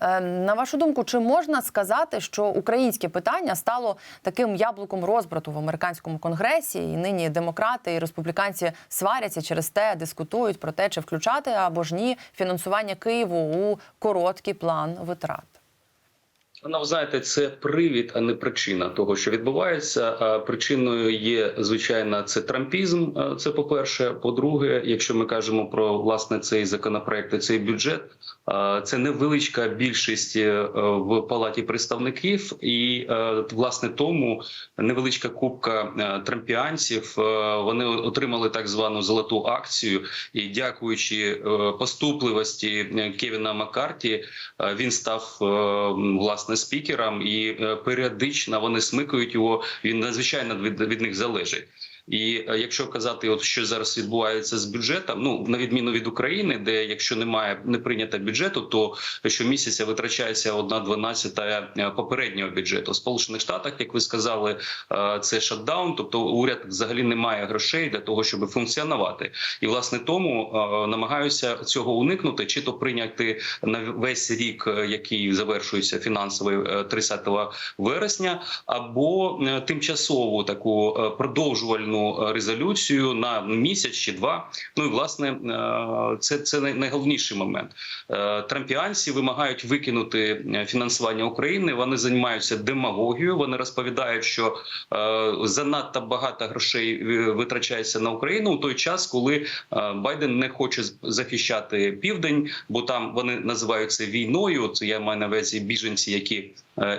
Е, На вашу думку, чи можна сказати, що українське питання стало таким яблуком розбрату в американському конгресі, і нині демократи і республіканці сваряться через те, дискутують про те, чи включати або ж ні фінансування Києву у короткий план витрат? Ну, знаєте, це привід, а не причина того, що відбувається. Причиною є звичайно це трампізм. е, Це по перше. По-друге, якщо ми кажемо про власне цей законопроект, і цей бюджет, е, це невеличка більшість е, в палаті представників, і власне тому невеличка кубка трампіанців вони отримали так звану золоту акцію, і дякуючи поступливості Кевіна Маккарті, він став е, власне спікерам, і е, періодично вони смикують його. Він надзвичайно від, від них залежить. І е, якщо казати, от що зараз відбувається з бюджетом, ну на відміну від України, де якщо немає не прийнято бюджету, то щомісяця витрачається одна дванадцята е, попереднього бюджету. В Сполучених Штатах, як ви сказали, е, це шатдаун, тобто уряд взагалі не має грошей для того, щоб функціонувати. І власне тому намагаюся цього уникнути, чи то прийняти на весь рік, який завершується фінансовий е, 30 вересня, або тимчасову таку продовжувальну е, резолюцію на місяць чи два. Ну і власне е, це, це найголовніший момент. Е, Трампіанці вимагають викинути фінансування України. Вони займаються демагогією. Вони розповідають, що занадто багато грошей витрачається на Україну у той час, коли Байден не хоче захищати південь, бо там вони називають це війною. Це я маю на увазі біженці, які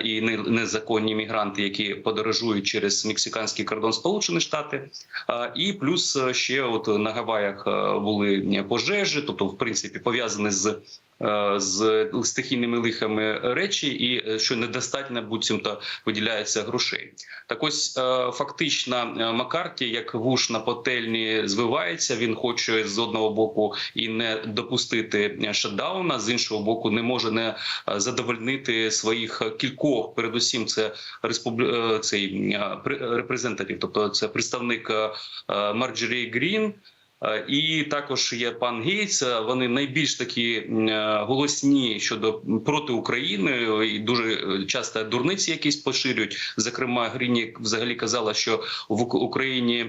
і не- незаконні мігранти, які подорожують через мексиканський кордон Сполучені Штати. Е, І плюс е, ще от на Гаваях е, були пожежі, тобто, в принципі, пов'язані з. Е, З стихійними лихами речі, і е, що недостатньо буцімто виділяється грошей. Так ось е, фактично Маккарті, як вуш на пательні, звивається. Він хоче з одного боку і не допустити шатдауна, з іншого боку, не може не задовольнити своїх кількох, передусім, це республі... цей репрезентатив, тобто це представник Марджорі Грін. Е, І також є пан Гейтс. Е, Вони найбільш такі е, голосні щодо проти України і дуже часто дурниці якісь поширюють. Зокрема, Гріні взагалі казала, що в Україні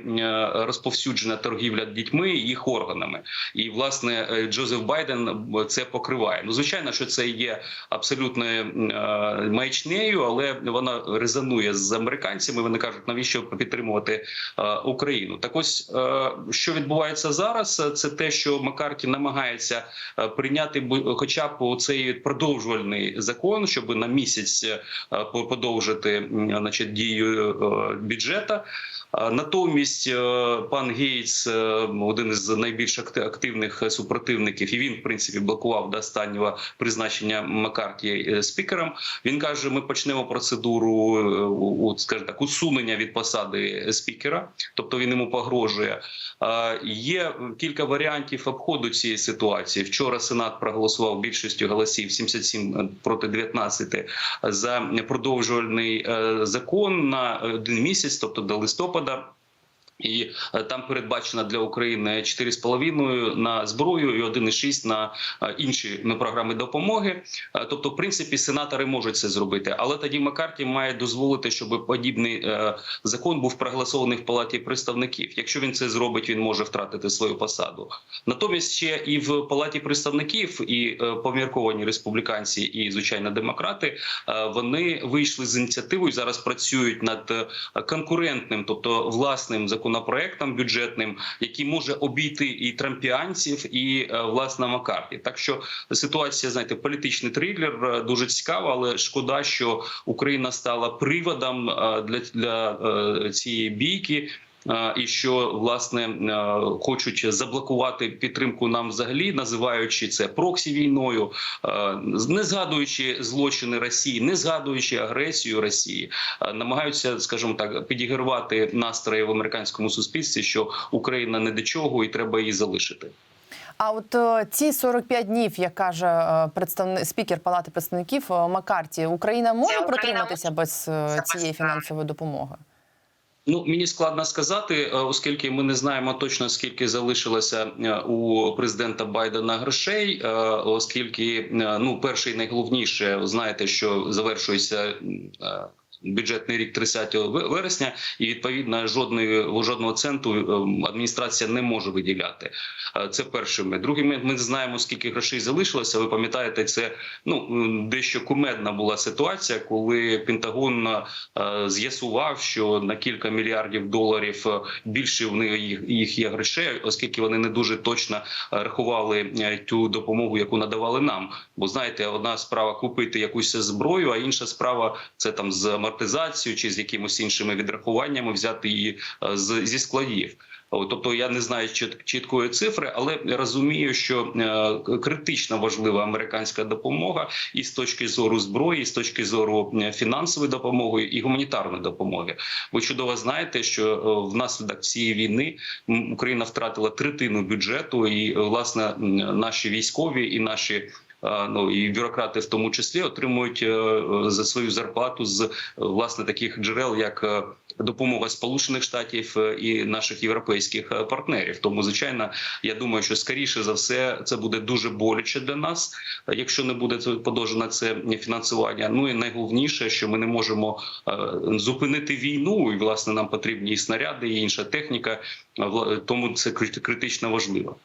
розповсюджена торгівля дітьми і їх органами. І власне Джозеф Байден це покриває. Ну звичайно, що це є абсолютною е, маячнею, але вона резонує з американцями. Вони кажуть, навіщо підтримувати Україну? Так ось що відбувається зараз, е, це те, що Маккарті намагається е, прийняти хоча б цей продовжувальний закон, щоб на місяць е, подовжити значить, дію е, бюджета. Натомість пан Гейтс, один із найбільш активних супротивників, і він в принципі блокував до останнього призначення Маккарті е, спікером. Він каже: ми почнемо процедуру, скажімо так, усунення від посади спікера, тобто він йому погрожує. Е, Є кілька варіантів обходу цієї ситуації. Вчора Сенат проголосував більшістю голосів 77 проти 19 за продовжувальний е, закон на один місяць, тобто до листопада. І е, там передбачено для України 4,5 на зброю і 1,6 на е, інші ну, програми допомоги. Е, Тобто, в принципі, сенатори можуть це зробити, але тоді Маккарті має дозволити, щоб подібний закон був проголосований в палаті представників. Якщо він це зробить, він може втратити свою посаду. Натомість ще і в палаті представників, і помірковані республіканці, і звичайно демократи, вони вийшли з ініціативою. Зараз працюють над конкурентним, тобто власним законопроектом бюджетним, який може обійти і трампіанців, і е, власне Макарті. Так що ситуація, знаєте, політичний тригер е, дуже цікава, але шкода, що Україна стала приводом е, для, для цієї бійки. І що власне хочуть заблокувати підтримку нам взагалі, називаючи це проксі війною, не згадуючи злочини Росії, не згадуючи агресію Росії, намагаються, скажімо так, підігрувати настрої в американському суспільстві, що Україна не до чого і треба її залишити. А от е, ці 45 днів, як каже е, представник спікер Палати представників е, Маккарті, Україна може Україна протриматися без цієї фінансової допомоги? Ну мені складно сказати, е, оскільки ми не знаємо точно скільки залишилося е, у президента Байдена грошей, е, оскільки ну перше і найголовніше, знаєте, що завершується. Бюджетний рік 30 вересня, і відповідно жодної жодного центу е, адміністрація не може виділяти. Е, Це перший момент. Другий момент, ми знаємо скільки грошей залишилося. Ви пам'ятаєте, це ну дещо кумедна була ситуація, коли Пентагон е, з'ясував, що на кілька мільярдів доларів більше в них їх, є грошей, оскільки вони не дуже точно рахували ту допомогу, яку надавали нам. Бо знаєте, одна справа купити якусь зброю, а інша справа це там з амортизацією чи з якимось іншими відрахуваннями взяти її е, з, зі складів. Тобто я не знаю чіт- чіткої цифри, але розумію, що е, критично важлива американська допомога і з точки зору зброї, і з точки зору е, фінансової допомоги і гуманітарної допомоги. Ви чудово знаєте, що внаслідок цієї війни Україна втратила третину бюджету, і власне наші військові і наші. Ну і бюрократи в тому числі отримують е, за свою зарплату з е, власне таких джерел, як е, допомога Сполучених Штатів і наших європейських партнерів. Тому, звичайно, я думаю, що скоріше за все це буде дуже боляче для нас, якщо не буде подовжено це фінансування. Ну і найголовніше, що ми не можемо зупинити війну, і власне нам потрібні і снаряди, і інша техніка. Тому це крит- критично важливо.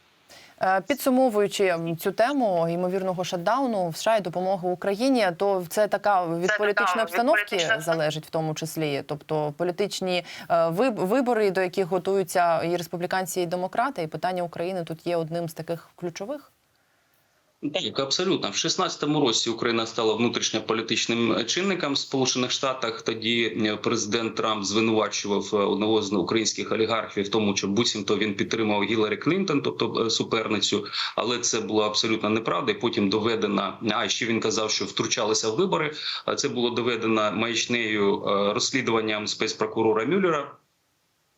Е, Підсумовуючи цю тему ймовірного шатдауну в США і допомоги Україні, то це така від Це політичної така від обстановки політичної залежить в тому числі. Тобто політичні е, вибори, до яких готуються і республіканці, і демократи, і питання України тут є одним з таких ключових. Так, абсолютно. В 16-му році Україна стала внутрішньополітичним чинником в Сполучених Штатах. Тоді е, президент Трамп звинувачував е, одного з українських олігархів в тому, що буцімто він підтримав Гіларі Клінтон, тобто е, суперницю. Але це було абсолютно неправда. І потім доведено. А ще він казав, що втручалися в вибори. А це було доведено маячнею розслідуванням спецпрокурора Мюллера.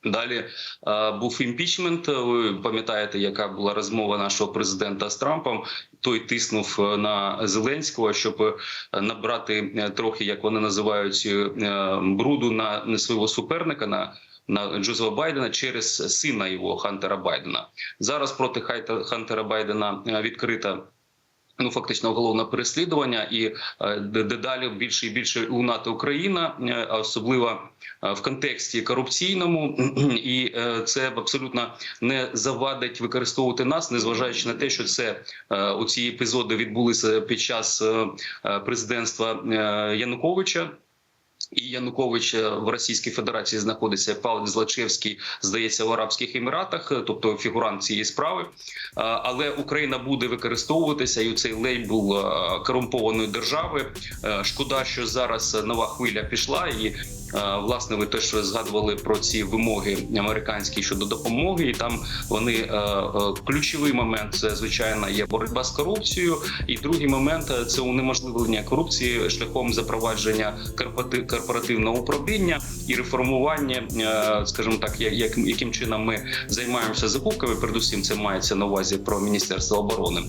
Далі е, був імпічмент. Ви пам'ятаєте, яка була розмова нашого президента з Трампом? Той тиснув е, на Зеленського, щоб е, набрати е, трохи, як вони називають, е, бруду на свого суперника. на на Джозефа Байдена через сина його Хантера Байдена зараз проти Хантера Байдена е, відкрита ну фактично головне переслідування, і е, де- дедалі більше і більше лунати Україна, е, особливо е, в контексті корупційному, і це абсолютно не завадить використовувати нас, незважаючи на те, що це оці епізоди відбулися під час президентства Януковича. І Янукович е, в Російській Федерації знаходиться Павло Злачевський, здається, в Арабських Еміратах, е, тобто фігурант цієї справи. Е, Але Україна буде використовуватися і цей лейбл корумпованої держави. Шкода, що зараз нова хвиля пішла, і власне ви теж згадували про ці вимоги американські щодо допомоги. І там вони е, е, ключовий момент це звичайно є боротьба з корупцією. І другий момент е, це унеможливлення корупції шляхом запровадження корпорати- корпоративного управління і реформування, е, скажімо так, як, яким чином ми займаємося закупками. Передусім, це мається на увазі про міністерство оборони.